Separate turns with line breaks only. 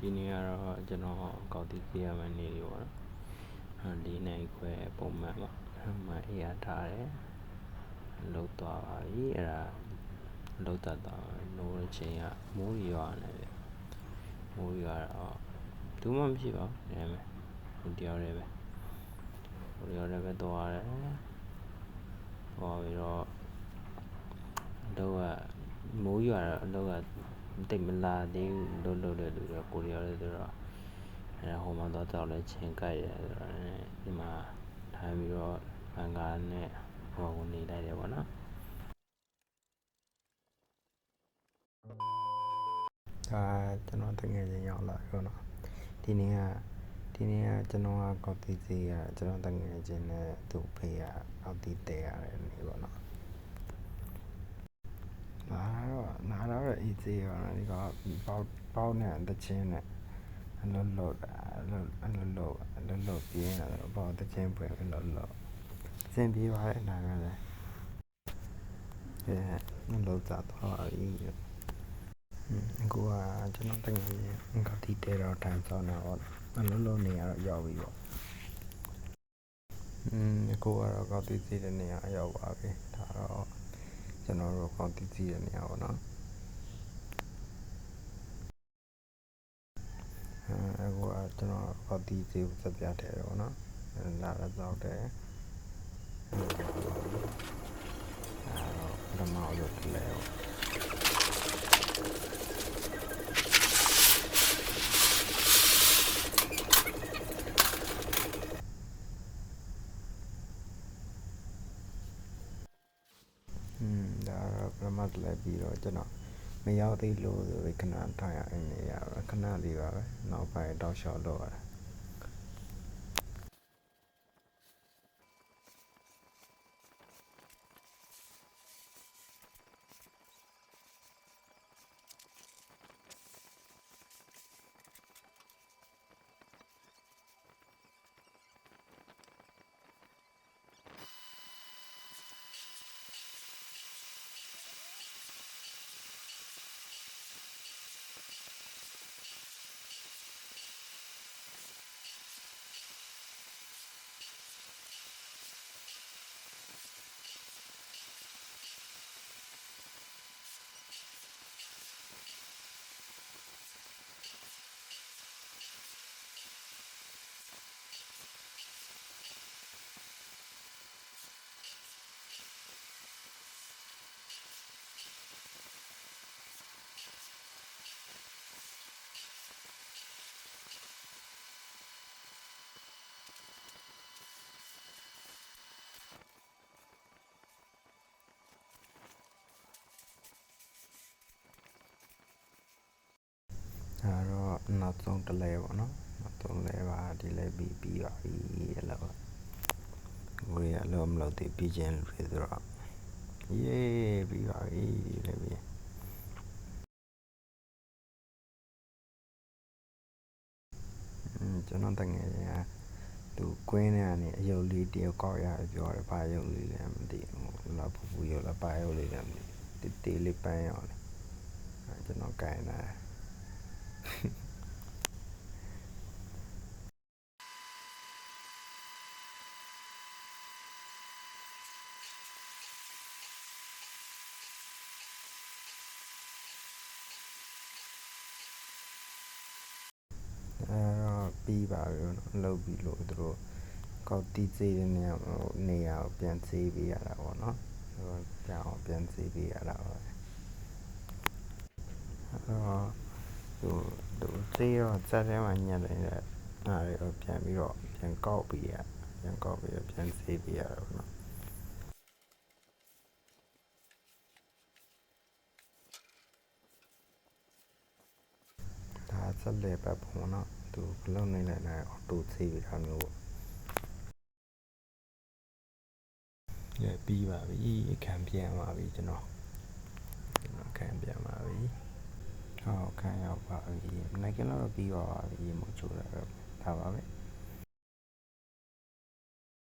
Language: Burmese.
ဒီနေ့ကတော့ကျွန်တော်ကောက်တီးပြရမယ့်နေ့လေးပေါ့နော်အဲ၄နိုင်ခွဲပုံမှန်ပါအဲမှအေးရထားတယ်လုတ်သွားပါပြီအဲ့ဒါလုတ်တတ်သွားပြီနိုးတဲ့ချိန်ကမိုးရွာနေတယ်မိုးရွာတော့ဘူးမှမရှိပါဘူးနေမယ်ဟိုတယောက်တည်းပဲဟိုတယောက်တည်းပဲသွားတယ်သွားပြီးတော့အတော့ကမိုးရွာတော့အတော့က တိတ်မလာသေးဘူးလှုပ်လှုပ်တဲ့လူတွေကကိုရီးယားတွေဆိုတော့အဲဟိုမှာတော့တောက်လဲချင်းကြိုက်တယ်ဆိုတော့ဒီမှာထိုင်ပြီးတော့ဘန်ကာနဲ့ဟိုကိုနေလိုက်တယ်ပေါ့နော်ဒါကျွန်တော်တကယ်ချင်းရောက်လာရောနော်ဒီနေ့ကဒီနေ့ကကျွန်တော်ကကောက်တီးစီးရကျွန်တော်တကယ်ချင်းနဲ့သူ့ဖေးကကောက်တီးတဲရတယ်နေပေါ့နော်နာတော့နာတော့ အေးသေးရောဒီကပေါပေါနဲ့တချင်းနဲ့အလုံးလုံးအလုံးအလုံးလုံးအလုံးလုံးပြင်းလာတော့ပေါတချင်းပွဲအလုံးလုံးစင်ပြေပါတဲ့နာကလည်းအဲနှလုံးသားတော့အီးကိုကကျွန်တော်တကယ်ကြီးကတိတဲတော့တန်းဆောင်တော့အလုံးလုံးနေရတော့ရောက်ပြီပေါ့อืมကိုကတော့ကောက်တိသေးတဲ့နေရာရောက်ပါပြီဒါတော့ကျွန်တော်တို့ကောင်းတည်ကြည့်ရနေရပါတော့အဲအခု ကကျွန်တော်ကောင်းတည်ကြည့်စပြတယ်တော့နော်လာတော့တယ်အဲတော့ဓမ္မအလုပ်လဲတော့อืมဒါတော့ပရမတ်လည်းပြီးတော့ကျွန်တော် မရောက်သေးလို့ဆိုပြီးခဏထိုင်ရနေရခဏလေးပါပဲနောက်ပိုင်းတောက်လျှောက်တော့ရတယ် အဲတော့ နောက်ဆုံးတစ်လဲပေါ့နော်နောက်ဆုံးလဲပါဒီလဲပြီးပြီးပါပြီအဲ့လိုကိုရအလုံးမလို့တည်ပြီးခြင်းလို့ဆိုတော့ယေးပြီးပါပြီဒီလဲပြီးอืมကျွန်တော်တငယ်ချင်းကသူကွင်းထဲကနေအယုတ်လေးတယောက်ကောက်ရတယ်ပြောတယ်ဘာယုတ်လေးလဲမသိဘူးလာပူပူယုတ်လာပါယုတ်လေးလဲမသိတေးတေးလေးပန်းရောလေအဲကျွန်တော်ကင်တာ အဲတော့ပြီးပါပြီနော်လှုပ်ပြီးလို့သူတို့ကောက်တီးသေးတဲ့နေရာဟိုနေရာကိုပြန်သေးပေးရတာပေါ့နော်ဟိုကြောင်ပြန်သေးပေးရတာပါအဲတော့သူသူသေးရောစက်ထဲမှာညက်နေတဲ့အားတွေပြန်ပြီးတော့ပြန်ကောက်ပေးရပြန်ကောက်ပြီးတော့ပြန်သေးပေးရတာပေါ့နော်ဒါ ဆက်လေပတ်ပုံနော်သူဘလုံးနေလိုက်နိုင်အော်တိုသေးပြီးတာမျိုးပေါ့ရပြီးပါပြီခံပြန်ပါပြီကျွန်တော်ကျွန်တော်ခံပြန်ပါပြီဟောခံရောက်ပါပြီနိုင်ကင်းတော့ပြီးပါပါပြီမချိုးတာတော့ဒါပါပဲ